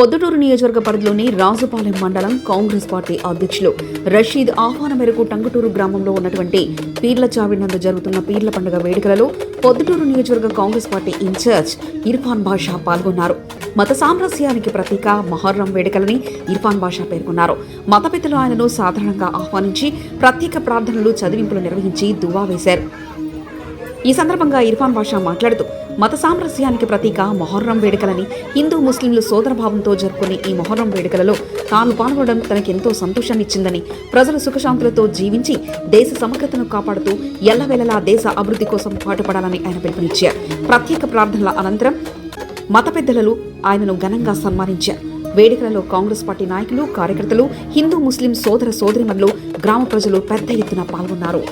పొద్దుటూరు నియోజకవర్గ పరిధిలోని రాజుపాలెం మండలం కాంగ్రెస్ పార్టీ అధ్యక్షులు రషీద్ ఆహ్వానం మేరకు టంగుటూరు గ్రామంలో ఉన్నటువంటి పీర్ల చావిడి నందు జరుగుతున్న పీర్ల పండుగ వేడుకలలో పొద్దుటూరు నియోజకవర్గ కాంగ్రెస్ పార్టీ ఇన్ఛార్జ్ ఇర్ఫాన్ బాషా పాల్గొన్నారు. మత సామరస్యానికి ప్రతీక మహర్రం వేడుకలని ఇర్ఫాన్ బాషా పేర్కొన్నారు. మత పెద్దలు ఆయనను సాధారణంగా ఆహ్వానించి ప్రత్యేక ప్రార్థనలు చదివింపులు నిర్వహించి దువా వేశారు. ఈ సందర్భంగా ఇర్ఫాన్ బాషా మాట్లాడుతూ మత సామరస్యానికి ప్రతీక మొహర్రం వేడుకలని హిందూ ముస్లింలు సోదరభావంతో జరుపుకునే ఈ మొహర్రం వేడుకలలో తాను పాల్గొనడం తనకెంతో సంతోషాన్నిచ్చిందని ప్రజలు సుఖశాంతులతో జీవించి దేశ సమగ్రతను కాపాడుతూ ఎల్లవేళలా దేశ అభివృద్ధి కోసం పాటుపడాలని ఆయన పిలుపునిచ్చారు. ప్రత్యేక ప్రార్థనల అనంతరం మత పెద్దలలో ఆయనను ఘనంగా సన్మానించారు. వేడుకలలో కాంగ్రెస్ పార్టీ నాయకులు కార్యకర్తలు హిందూ ముస్లిం సోదర సోదరిమణులు గ్రామ ప్రజలు పెద్ద ఎత్తున పాల్గొన్నారు.